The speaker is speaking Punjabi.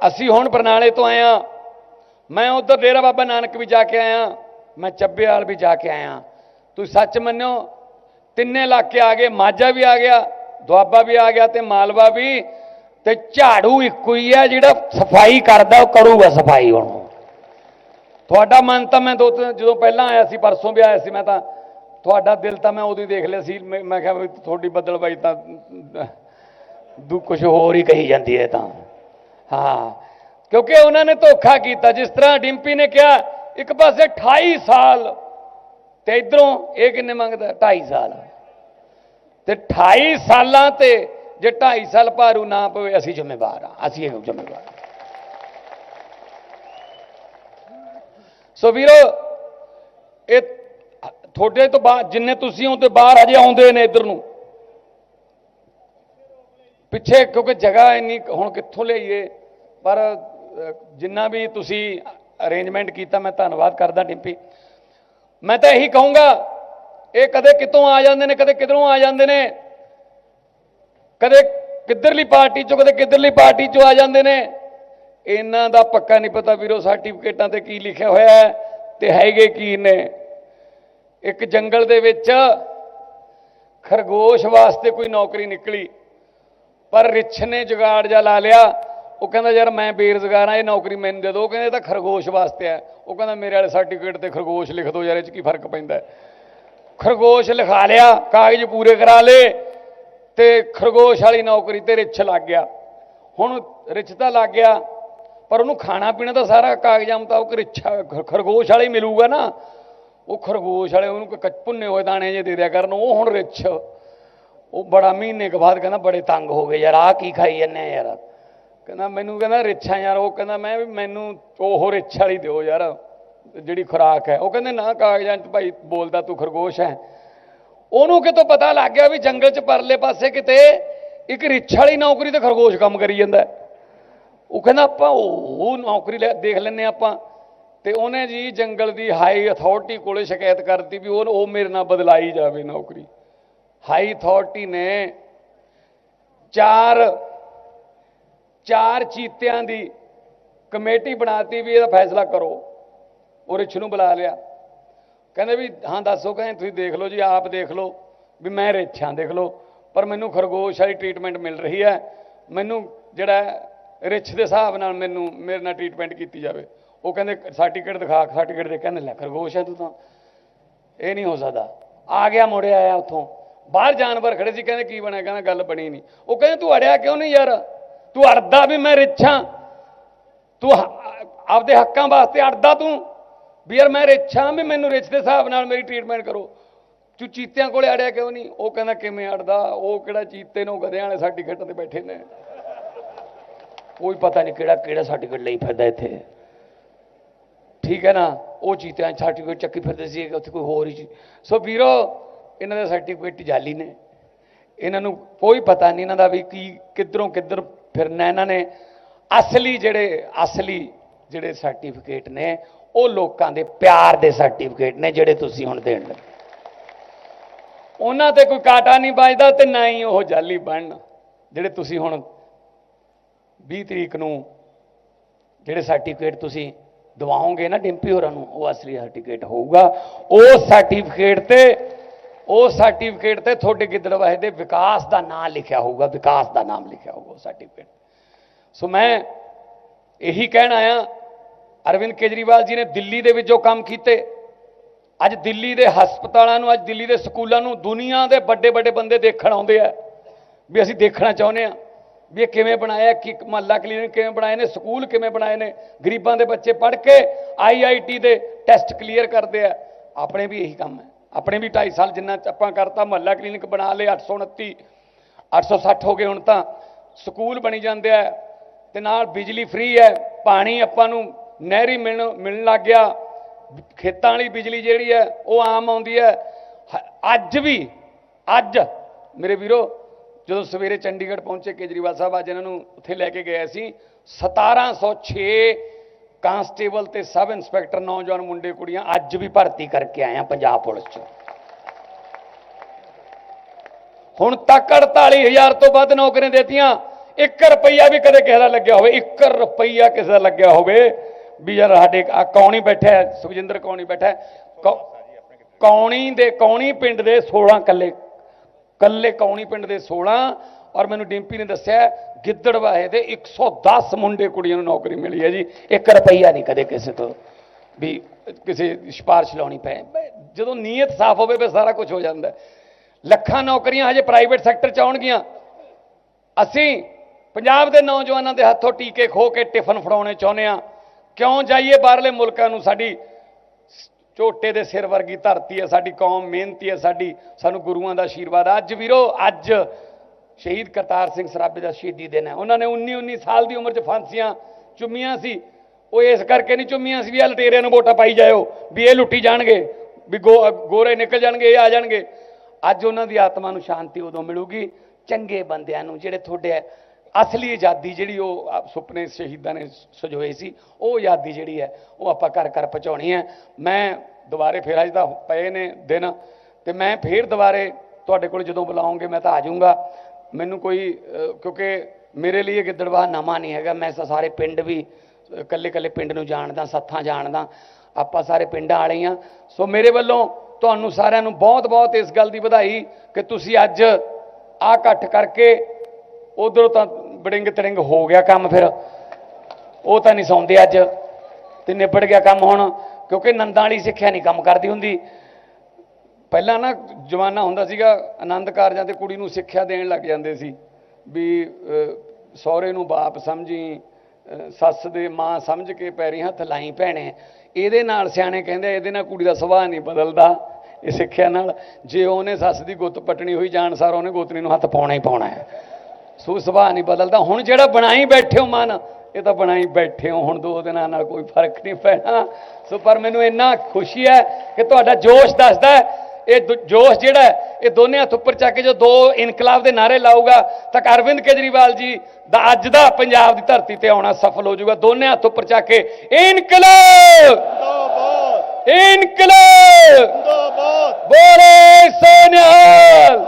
ਅਸੀਂ ਹੁਣ ਬਰਨਾਲੇ ਤੋਂ ਆਏ ਆ ਮੈਂ ਉਧਰ ਡੇਰਾ ਬਾਬਾ ਨਾਨਕ ਵੀ ਜਾ ਕੇ ਆਇਆ, ਮੈਂ ਚੱਬੇ ਵਾਲ ਵੀ ਜਾ ਕੇ ਆਇਆ। ਤੁਸੀਂ ਸੱਚ ਮੰਨਿਓ, ਤਿੰਨੇ ਇਲਾਕੇ ਆ ਗਏ, ਮਾਝਾ ਵੀ ਆ ਗਿਆ, ਦੁਆਬਾ ਵੀ ਆ ਗਿਆ ਤੇ ਮਾਲਵਾ ਵੀ, ਤੇ ਝਾੜੂ ਇੱਕੋ ਹੀ ਹੈ ਜਿਹੜਾ ਸਫ਼ਾਈ ਕਰਦਾ, ਉਹ ਕਰੂਗਾ ਸਫ਼ਾਈ ਹੁਣ। ਤੁਹਾਡਾ ਮਨ ਤਾਂ ਮੈਂ ਦੋ ਤਿੰਨ ਜਦੋਂ ਪਹਿਲਾਂ ਆਇਆ ਸੀ, ਪਰਸੋਂ ਵੀ ਆਇਆ ਸੀ, ਮੈਂ ਤਾਂ ਤੁਹਾਡਾ ਦਿਲ ਤਾਂ ਮੈਂ ਉਦੋਂ ਹੀ ਦੇਖ ਲਿਆ ਸੀ, ਮੈਂ ਮੈਂ ਕਿਹਾ ਵੀ ਤੁਹਾਡੀ ਬੱਦਲਬਾਈ ਤਾਂ ਦੂ ਕੁਝ ਹੋਰ ਹੀ ਕਹੀ ਜਾਂਦੀ ਹੈ ਤਾਂ। ਹਾਂ, ਕਿਉਂਕਿ ਉਹਨਾਂ ਨੇ ਧੋਖਾ ਕੀਤਾ। ਜਿਸ ਤਰ੍ਹਾਂ ਡਿੰਪੀ ਨੇ ਕਿਹਾ, ਇੱਕ ਪਾਸੇ 28 ਸਾਲ ਤੇ ਇਧਰੋਂ ਇਹ ਕਿੰਨੇ ਮੰਗਦਾ? 2.5 ਸਾਲ। ਤੇ 28 ਸਾਲਾਂ ਤੇ ਜੇ 2.5 ਸਾਲ ਭਾਰੂ ਨਾ ਪਵੇ, ਅਸੀਂ ਜ਼ਿੰਮੇਵਾਰ ਆ ਅਸੀਂ ਇਹ ਜ਼ਿੰਮੇਵਾਰ ਸੋ ਵੀਰੋ, ਇਹ ਤੁਹਾਡੇ ਤੋਂ ਬਾਅਦ ਜਿੰਨੇ ਤੁਸੀਂ ਹੋ ਤੇ ਬਾਹਰ ਅਜੇ ਆਉਂਦੇ ਨੇ ਇਧਰ ਨੂੰ। ਪਿੱਛੇ ਕਿਉਂਕਿ ਜਗ੍ਹਾ ਇੰਨੀ, ਹੁਣ ਕਿੱਥੋਂ ਲਈਏ? ਪਰ ਜਿੰਨਾ ਵੀ ਤੁਸੀਂ ਅਰੇਂਜਮੈਂਟ ਕੀਤਾ, ਮੈਂ ਧੰਨਵਾਦ ਕਰਦਾ ਡਿੰਪੀ। ਮੈਂ ਤਾਂ ਇਹੀ ਕਹੂੰਗਾ, ਇਹ ਕਦੇ ਕਿਤੋਂ ਆ ਜਾਂਦੇ ਨੇ, ਕਦੇ ਕਿਧਰੋਂ ਆ ਜਾਂਦੇ ਨੇ। ਕਦੇ ਕਿੱਧਰਲੀ ਪਾਰਟੀ ਚੋਂ, ਕਦੇ ਕਿੱਧਰਲੀ ਪਾਰਟੀ ਚੋਂ ਆ ਜਾਂਦੇ ਨੇ। ਇਹਨਾਂ ਦਾ ਪੱਕਾ ਨਹੀਂ ਪਤਾ ਵੀਰੋ ਸਰਟੀਫਿਕੇਟਾਂ ਤੇ ਕੀ ਲਿਖਿਆ ਹੋਇਆ ਹੈ ਤੇ ਹੈਗੇ ਕੀ ਨੇ। ਇੱਕ ਜੰਗਲ ਦੇ ਵਿੱਚ ਖਰਗੋਸ਼ ਵਾਸਤੇ ਕੋਈ ਨੌਕਰੀ ਨਿਕਲੀ, ਪਰ ਰਿਛ ਨੇ ਜੁਗਾੜ ਜਾ ਲਾ ਲਿਆ। ਉਹ ਕਹਿੰਦਾ, ਯਾਰ ਮੈਂ ਬੇਰੁਜ਼ਗਾਰ ਆ ਇਹ ਨੌਕਰੀ ਮੈਨੂੰ ਦੇ ਦਿਓ। ਉਹ ਕਹਿੰਦੇ, ਇਹ ਤਾਂ ਖਰਗੋਸ਼ ਵਾਸਤੇ ਆ ਉਹ ਕਹਿੰਦਾ, ਮੇਰੇ ਵਾਲੇ ਸਰਟੀਫਿਕੇਟ ਤੇ ਖਰਗੋਸ਼ ਲਿਖ ਦਿਓ ਯਾਰ, ਇਹ ਚ ਕੀ ਫ਼ਰਕ ਪੈਂਦਾ ਖਰਗੋਸ਼ ਲਿਖਾ ਲਿਆ, ਕਾਗਜ਼ ਪੂਰੇ ਕਰਾ ਲਏ ਤੇ ਖਰਗੋਸ਼ ਵਾਲੀ ਨੌਕਰੀ ਤੇ ਰਿਛ ਲੱਗ ਗਿਆ। ਹੁਣ ਰਿਛ ਤਾਂ ਲੱਗ ਗਿਆ, ਪਰ ਉਹਨੂੰ ਖਾਣਾ ਪੀਣਾ ਤਾਂ ਸਾਰਾ ਕਾਗਜ਼ਾਂ ਮੁਤਾਬਕ ਰਿਛਾ ਖਰਗੋਸ਼ ਵਾਲੇ ਹੀ ਮਿਲੂਗਾ ਨਾ। ਉਹ ਖਰਗੋਸ਼ ਵਾਲੇ ਉਹਨੂੰ ਕੱਚ- ਭੁੰਨੇ ਹੋਏ ਦਾਣੇ ਜੇ ਦੇ ਦਿਆ ਕਰਨ, ਉਹ ਹੁਣ ਰਿਛ। ਉਹ ਬੜਾ ਮਹੀਨੇ ਕੁ ਬਾਅਦ ਕਹਿੰਦਾ, ਬੜੇ ਤੰਗ ਹੋ ਗਏ ਯਾਰ, ਆਹ ਕੀ ਖਾਈ ਜੰਨੇ ਆ ਯਾਰ? ਕਹਿੰਦਾ, ਮੈਨੂੰ ਕਹਿੰਦਾ ਰਿੱਛਾ ਯਾਰ, ਉਹ ਕਹਿੰਦਾ, ਮੈਂ ਵੀ ਮੈਨੂੰ ਉਹ ਰਿੱਛ ਵਾਲੀ ਦਿਓ ਯਾਰ, ਜਿਹੜੀ ਖੁਰਾਕ ਹੈ। ਉਹ ਕਹਿੰਦੇ, ਨਾ ਕਾਗਜ਼ਾਂ 'ਚ ਭਾਈ ਬੋਲਦਾ ਤੂੰ ਖਰਗੋਸ਼ ਹੈ। ਉਹਨੂੰ ਕਿਤੋਂ ਪਤਾ ਲੱਗ ਗਿਆ ਵੀ ਜੰਗਲ 'ਚ ਪਰਲੇ ਪਾਸੇ ਕਿਤੇ ਇੱਕ ਰਿੱਛ ਵਾਲੀ ਨੌਕਰੀ ਤੇ ਖਰਗੋਸ਼ ਕੰਮ ਕਰੀ ਜਾਂਦਾ ਉਹ ਕਹਿੰਦਾ, ਆਪਾਂ ਉਹ ਨੌਕਰੀ ਲੈ, ਦੇਖ ਲੈਨੇ ਆਪਾਂ। ਤੇ ਉਹਨੇ ਜੀ ਜੰਗਲ ਦੀ ਹਾਈ ਅਥਾਰਟੀ ਕੋਲੇ ਸ਼ਿਕਾਇਤ ਕਰਤੀ ਵੀ ਉਹ ਉਹ ਮੇਰੇ ਨਾਲ ਬਦਲਾਈ ਜਾਵੇ ਨੌਕਰੀ। ਹਾਈ ਅਥਾਰਟੀ ਨੇ ਚਾਰ ਚਾਰ ਚੀਤਿਆਂ ਦੀ ਕਮੇਟੀ ਬਣਾਤੀ ਵੀ ਇਹਦਾ ਫੈਸਲਾ ਕਰੋ। ਉਹ ਰਿਛ ਨੂੰ ਬੁਲਾ ਲਿਆ। ਕਹਿੰਦੇ ਵੀ ਹਾਂ ਦੱਸੋ ਕਹਿੰਦੇ ਤੁਸੀਂ ਦੇਖ ਲਓ ਜੀ ਆਪ ਦੇਖ ਲਓ ਵੀ ਮੈਂ ਰਿਛਾਂ ਦੇਖ ਲਓ। ਪਰ ਮੈਨੂੰ ਖਰਗੋਸ਼ ਵਾਲੀ ਟ੍ਰੀਟਮੈਂਟ ਮਿਲ ਰਹੀ ਹੈ। ਮੈਨੂੰ ਜਿਹੜਾ ਹੈ, ਰਿਛ ਦੇ ਹਿਸਾਬ ਨਾਲ ਮੈਨੂੰ ਮੇਰੇ ਨਾਲ ਟ੍ਰੀਟਮੈਂਟ ਕੀਤੀ ਜਾਵੇ। ਉਹ ਕਹਿੰਦੇ ਸਰਟੀਫਿਕੇਟ ਦਿਖਾ ਸਰਟੀਫਿਕੇਟ ਦੇ ਕਹਿੰਦੇ ਲੈ ਖਰਗੋਸ਼ ਹੈ ਤੂੰ ਤਾਂ। ਇਹ ਨਹੀਂ ਹੋ ਸਕਦਾ। ਆ ਗਿਆ ਮੁੜਿਆ ਆਇਆ ਉੱਥੋਂ। ਬਾਹਰ ਜਾਨਵਰ ਖੜੇ ਸੀ ਕਹਿੰਦੇ ਕੀ ਬਣਿਆ? ਕਹਿੰਦਾ ਗੱਲ ਬਣੀ ਨਹੀਂ। ਉਹ ਕਹਿੰਦੇ ਤੂੰ ਅੜਿਆ ਕਿਉਂ ਨਹੀਂ ਯਾਰ? ਤੂੰ ਅੜਦਾ ਵੀ ਮੈਂ ਰਿੱਛਾਂ ਤੂੰ ਆਪਦੇ ਹੱਕਾਂ ਵਾਸਤੇ ਅੜਦਾ ਤੂੰ। ਵੀ ਯਾਰ ਮੈਂ ਰਿੱਛਾਂ ਵੀ ਮੈਨੂੰ ਰਿੱਛ ਦੇ ਹਿਸਾਬ ਨਾਲ ਮੇਰੀ ਟ੍ਰੀਟਮੈਂਟ ਕਰੋ। ਤੂੰ ਚੀਤਿਆਂ ਕੋਲੇ ਅੜਿਆ ਕਿਉਂ ਨਹੀਂ? ਉਹ ਕਹਿੰਦਾ ਕਿਵੇਂ ਅੜਦਾ? ਉਹ ਕਿਹੜਾ ਚੀਤੇ ਨੂੰ ਗਧਿਆਂ ਵਾਲੇ ਸਰਟੀਫਿਕੇਟ ਤੇ ਬੈਠੇ ਨੇ। ਕੋਈ ਪਤਾ ਨਹੀਂ ਕਿਹੜਾ ਕਿਹੜਾ ਸਰਟੀਫਿਕੇਟ ਲਈ ਫਿਰਦਾ ਇੱਥੇ। ਠੀਕ ਹੈ ਨਾ? ਉਹ ਚੀਤਿਆਂ ਸਰਟੀਫਿਕੇਟ ਚੱਕੀ ਫਿਰਦੇ ਸੀ ਉੱਥੇ ਕੋਈ ਹੋਰ ਹੀ ਸੋ ਵੀਰੋ, ਇਹਨਾਂ ਦੇ ਸਰਟੀਫਿਕੇਟ ਜਾਲੀ ਨੇ। ਇਹਨਾਂ ਨੂੰ ਕੋਈ ਪਤਾ ਨਹੀਂ ਇਹਨਾਂ ਦਾ ਵੀ ਕੀ ਕਿੱਧਰੋਂ ਕਿੱਧਰ ਫਿਰਨਾ ਇਹਨਾਂ ਨੇ ਅਸਲੀ ਜਿਹੜੇ ਅਸਲੀ ਜਿਹੜੇ ਸਰਟੀਫਿਕੇਟ ਨੇ, ਉਹ ਲੋਕਾਂ ਦੇ ਪਿਆਰ ਦੇ ਸਰਟੀਫਿਕੇਟ ਨੇ ਜਿਹੜੇ ਤੁਸੀਂ ਹੁਣ ਦੇਣ ਲੱਗੇ। ਉਹਨਾਂ ਤੇ ਕੋਈ ਕਾਟਾ ਨਹੀਂ ਵੱਜਦਾ ਤੇ ਨਾ ਹੀ ਉਹ ਜਾਲੀ ਬਣਨ। ਜਿਹੜੇ ਤੁਸੀਂ ਹੁਣ 20 ਤਰੀਕ ਨੂੰ ਜਿਹੜੇ ਸਰਟੀਫਿਕੇਟ ਤੁਸੀਂ ਦਵਾਓਗੇ ਨਾ ਡਿੰਪੀ ਹੋਰਾਂ ਨੂੰ, ਉਹ ਅਸਲੀ ਸਰਟੀਫਿਕੇਟ ਹੋਊਗਾ। ਉਹ ਸਰਟੀਫਿਕੇਟ ਤੇ ਉਹ ਸਰਟੀਫਿਕੇਟ ਤੇ ਤੁਹਾਡੇ ਗਿੱਦੜਵਾਹੇ ਦੇ ਵਿਕਾਸ ਦਾ ਨਾਮ ਲਿਖਿਆ ਹੋਊਗਾ, ਵਿਕਾਸ ਦਾ ਨਾਮ ਲਿਖਿਆ ਹੋਊਗਾ ਉਹ ਸਰਟੀਫਿਕੇਟ ਸੋ ਮੈਂ ਇਹੀ ਕਹਿਣ ਆਇਆ, ਅਰਵਿੰਦ ਕੇਜਰੀਵਾਲ ਜੀ ਨੇ ਦਿੱਲੀ ਦੇ ਵਿੱਚ ਜੋ ਕੰਮ ਕੀਤੇ, ਅੱਜ ਦਿੱਲੀ ਦੇ ਹਸਪਤਾਲਾਂ ਨੂੰ, ਅੱਜ ਦਿੱਲੀ ਦੇ ਸਕੂਲਾਂ ਨੂੰ ਦੁਨੀਆ ਦੇ ਵੱਡੇ ਵੱਡੇ ਬੰਦੇ ਦੇਖਣ ਆਉਂਦੇ ਆ, ਵੀ ਅਸੀਂ ਦੇਖਣਾ ਚਾਹੁੰਦੇ ਆ, ਵੀ ਇਹ ਕਿਵੇਂ ਬਣਾਇਆ, ਕਿ ਮਹੱਲਾ ਕਲੀਨਿਕ ਕਿਵੇਂ ਬਣਾਏ ਨੇ, ਸਕੂਲ ਕਿਵੇਂ ਬਣਾਏ ਨੇ, ਗਰੀਬਾਂ ਦੇ ਬੱਚੇ ਪੜ੍ਹ ਕੇ ਆਈਆਈਟੀ ਦੇ ਟੈਸਟ ਕਲੀਅਰ ਕਰਦੇ ਆ, ਆਪਣੇ ਵੀ ਇਹੀ ਕੰਮ ਹੈ। ਆਪਣੇ ਵੀ 2.5 ਸਾਲ ਜਿੰਨਾ ਆਪਾਂ ਕਰਤਾ, ਮਹੱਲਾ ਕਲੀਨਿਕ ਬਣਾ ਲਏ 829 860 ਹੋ ਗਏ ਹੁਣ ਤਾਂ। ਸਕੂਲ ਬਣੀ ਜਾਂਦੇ ਆ ਤੇ ਨਾਲ ਬਿਜਲੀ ਫ੍ਰੀ ਹੈ, ਪਾਣੀ ਆਪਾਂ ਨੂੰ ਨਹਿਰੀ ਮਿਲਣ ਮਿਲਣ ਲੱਗ ਗਿਆ। ਖੇਤਾਂ ਵਾਲੀ ਬਿਜਲੀ ਜਿਹੜੀ ਹੈ, ਉਹ ਆਮ ਆਉਂਦੀ ਹੈ। ਅੱਜ ਵੀ, ਅੱਜ, ਮੇਰੇ ਵੀਰੋ, ਜਦੋਂ ਸਵੇਰੇ ਚੰਡੀਗੜ੍ਹ ਪਹੁੰਚੇ, ਕੇਜਰੀਵਾਲ ਸਾਹਿਬ ਅੱਜ ਇਹਨਾਂ ਨੂੰ ਉੱਥੇ ਲੈ ਕੇ ਗਏ ਸੀ 1706 ਕਾਂਸਟੇਬਲ ਤੇ ਸਬ ਇੰਸਪੈਕਟਰ ਨੌਜਵਾਨ ਮੁੰਡੇ ਕੁੜੀਆਂ ਅੱਜ ਵੀ ਭਰਤੀ ਕਰਕੇ ਆਏ ਆ ਪੰਜਾਬ ਪੁਲਿਸ 'ਚ। ਹੁਣ ਤੱਕ 48000 ਤੋਂ ਵੱਧ ਨੌਕਰੀਆਂ ਦਿੱਤੀਆਂ। 1 ਰੁਪਈਆ ਵੀ ਕਦੇ ਕਿਸੇ ਦਾ ਲੱਗਿਆ ਹੋਵੇ 1 ਰੁਪਈਆ ਕਿਸੇ ਦਾ ਲੱਗਿਆ ਹੋਵੇ। ਵੀ ਯਾਰ ਸਾਡੇ ਕੌਣੀ ਬੈਠਾ ਹੈ, ਸੁਖਜਿੰਦਰ ਕੌਣੀ ਬੈਠਾ ਕੌ- ਕੌਣੀ ਦੇ ਕੌਣੀ ਪਿੰਡ ਦੇ 16 ਕੱਲੇ ਕੱਲੇ ਕੌਣੀ ਪਿੰਡ ਦੇ 16 ਔਰ ਮੈਨੂੰ ਡਿੰਪੀ ਨੇ ਦੱਸਿਆ ਗਿੱਦੜਵਾਹੇ ਦੇ 110 ਮੁੰਡੇ ਕੁੜੀਆਂ ਨੂੰ ਨੌਕਰੀ ਮਿਲੀ ਹੈ ਜੀ। 1 ਰੁਪਈਆ ਨਹੀਂ ਕਦੇ ਕਿਸੇ ਤੋਂ ਵੀ ਕਿਸੇ ਸਿਫਾਰਿਸ਼ ਲਾਉਣੀ ਪਏ। ਜਦੋਂ ਨੀਅਤ ਸਾਫ਼ ਹੋਵੇ, ਫਿਰ ਸਾਰਾ ਕੁਝ ਹੋ ਜਾਂਦਾ। ਲੱਖਾਂ ਨੌਕਰੀਆਂ ਹਜੇ ਪ੍ਰਾਈਵੇਟ ਸੈਕਟਰ ਚ ਆਉਣਗੀਆਂ। ਅਸੀਂ ਪੰਜਾਬ ਦੇ ਨੌਜਵਾਨਾਂ ਦੇ ਹੱਥੋਂ ਟੀਕੇ ਖੋ ਕੇ ਟਿਫਨ ਫੜਾਉਣੇ ਚਾਹੁੰਦੇ ਆ ਕਿਉਂ ਜਾਈਏ ਬਾਹਰਲੇ ਮੁਲਕਾਂ ਨੂੰ? ਸਾਡੀ ਝੋਟੇ ਦੇ ਸਿਰ ਵਰਗੀ ਧਰਤੀ ਹੈ, ਸਾਡੀ ਕੌਮ ਮਿਹਨਤੀ ਹੈ, ਸਾਡੀ, ਸਾਨੂੰ ਗੁਰੂਆਂ ਦਾ ਆਸ਼ੀਰਵਾਦ। ਅੱਜ ਵੀਰੋ, ਅੱਜ ਸ਼ਹੀਦ ਕਰਤਾਰ ਸਿੰਘ ਸਰਾਭੇ ਦਾ ਸ਼ਹੀਦੀ ਦਿਨ ਹੈ। ਉਹਨਾਂ ਨੇ 19 19 ਸਾਲ ਦੀ ਉਮਰ 'ਚ ਫਾਂਸੀਆਂ ਚੁੰਮੀਆਂ ਸੀ। ਉਹ ਇਸ ਕਰਕੇ ਨਹੀਂ ਚੁੰਮੀਆਂ ਸੀ ਵੀ ਇਹ ਲਟੇਰਿਆਂ ਨੂੰ ਵੋਟਾਂ ਪਾਈ ਜਾਇਓ, ਵੀ ਇਹ ਲੁੱਟੀ ਜਾਣਗੇ, ਵੀ ਗੋ- ਗੋਰੇ ਨਿਕਲ ਜਾਣਗੇ, ਇਹ ਆ ਜਾਣਗੇ। ਅੱਜ ਉਹਨਾਂ ਦੀ ਆਤਮਾ ਨੂੰ ਸ਼ਾਂਤੀ ਉਦੋਂ ਮਿਲੂਗੀ ਚੰਗੇ ਬੰਦਿਆਂ ਨੂੰ, ਜਿਹੜੇ ਤੁਹਾਡੇ ਅਸਲੀ ਆਜ਼ਾਦੀ ਜਿਹੜੀ ਉਹ ਸੁਪਨੇ ਸ਼ਹੀਦਾਂ ਨੇ ਸਜੋਏ ਸੀ, ਉਹ ਆਜ਼ਾਦੀ ਜਿਹੜੀ ਹੈ, ਉਹ ਆਪਾਂ ਘਰ ਘਰ ਪਹੁੰਚਾਉਣੀ ਹੈ। ਮੈਂ ਦੁਬਾਰੇ ਫੇਰ ਅੱਜ ਤਾਂ ਪਏ ਨੇ ਦਿਨ ਤੇ ਮੈਂ ਫੇਰ ਦੁਬਾਰੇ ਤੁਹਾਡੇ ਕੋਲ ਜਦੋਂ ਬੁਲਾਉਂਗੇ ਮੈਂ ਤਾਂ ਆ ਜਾਊਂਗਾ। ਮੈਨੂੰ ਕੋਈ ਕਿਉਂਕਿ ਮੇਰੇ ਲਈ ਇਹ ਗਿੱਦੜਵਾਹ ਨਵਾਂ ਨਹੀਂ ਹੈਗਾ। ਮੈਂ ਸਾਰੇ ਪਿੰਡ ਵੀ ਇਕੱਲੇ ਇਕੱਲੇ ਪਿੰਡ ਨੂੰ ਜਾਣਦਾ, ਸੱਥਾਂ ਜਾਣਦਾ। ਆਪਾਂ ਸਾਰੇ ਪਿੰਡਾਂ ਵਾਲੇ ਹੀ ਹਾਂ ਸੋ ਮੇਰੇ ਵੱਲੋਂ ਤੁਹਾਨੂੰ ਸਾਰਿਆਂ ਨੂੰ ਬਹੁਤ ਬਹੁਤ ਇਸ ਗੱਲ ਦੀ ਵਧਾਈ ਕਿ ਤੁਸੀਂ ਅੱਜ ਆ ਇਕੱਠ ਕਰਕੇ ਉਧਰੋਂ ਤਾਂ ਬੜਿੰਗ ਤੜਿੰਗ ਹੋ ਗਿਆ ਕੰਮ ਫਿਰ। ਉਹ ਤਾਂ ਨਹੀਂ ਸੌਂਦੇ ਅੱਜ। ਤੇ ਨਿਬੜ ਗਿਆ ਕੰਮ ਹੁਣ, ਕਿਉਂਕਿ ਨੰਦਾਂ ਵਾਲੀ ਸਿੱਖਿਆ ਨਹੀਂ ਕੰਮ ਕਰਦੀ ਹੁੰਦੀ। ਪਹਿਲਾਂ ਨਾ ਜਵਾਨਾ ਹੁੰਦਾ ਸੀਗਾ, ਆਨੰਦ ਕਾਰਜਾਂ ਤੇ ਕੁੜੀ ਨੂੰ ਸਿੱਖਿਆ ਦੇਣ ਲੱਗ ਜਾਂਦੇ ਸੀ ਵੀ ਸਹੁਰੇ ਨੂੰ ਬਾਪ ਸਮਝੀ ਸੱਸ ਦੇ ਮਾਂ ਸਮਝ ਕੇ ਪੈਰੀ ਹੱਥ ਲਾਈ ਭੈਣੇ। ਇਹਦੇ ਨਾਲ ਸਿਆਣੇ ਕਹਿੰਦੇ ਇਹਦੇ ਨਾਲ ਕੁੜੀ ਦਾ ਸੁਭਾਅ ਨਹੀਂ ਬਦਲਦਾ ਇਹ ਸਿੱਖਿਆ ਨਾਲ। ਜੇ ਉਹਨੇ ਸੱਸ ਦੀ ਗੁੱਤ ਪਟਣੀ ਹੋਈ, ਜਾਣ ਸਾਰ ਉਹਨੇ ਗੋਤਨੀ ਨੂੰ ਹੱਥ ਪਾਉਣਾ ਹੀ ਪਾਉਣਾ ਹੈ। ਸੋ ਸੁਭਾਅ ਨਹੀਂ ਬਦਲਦਾ। ਹੁਣ ਜਿਹੜਾ ਬਣਾਈ ਬੈਠੇ ਹੋ ਮਨ, ਇਹ ਤਾਂ ਬਣਾਈ ਬੈਠੇ ਹੋ। ਹੁਣ ਦੋ ਦਿਨਾਂ ਨਾਲ ਕੋਈ ਫ਼ਰਕ ਨਹੀਂ ਪੈਣਾ। ਸੋ ਪਰ ਮੈਨੂੰ ਇੰਨਾ ਖੁਸ਼ੀ ਹੈ ਕਿ ਤੁਹਾਡਾ ਜੋਸ਼ ਦੱਸਦਾ ਇਹ ਜੋਸ਼ ਜਿਹੜਾ ਇਹ ਦੋਨੇ ਹੱਥ ਉੱਪਰ ਚੱਕ ਕੇ ਜੋ ਦੋ ਇਨਕਲਾਬ ਦੇ ਨਾਰੇ ਲਾਊਗਾ ਤਾਂ ਅਰਵਿੰਦ ਕੇਜਰੀਵਾਲ ਜੀ ਦਾ ਅੱਜ ਦਾ ਪੰਜਾਬ ਦੀ ਧਰਤੀ ਤੇ ਆਉਣਾ ਸਫਲ ਹੋ ਜਾਊਗਾ। ਦੋਨੇ ਹੱਥ ਉੱਪਰ ਚੱਕ ਕੇ ਇਨਕਲਾਬ! ਇਨਕਲਾਬ! ਬੋਲੇ ਸੋਨਿਆਲ!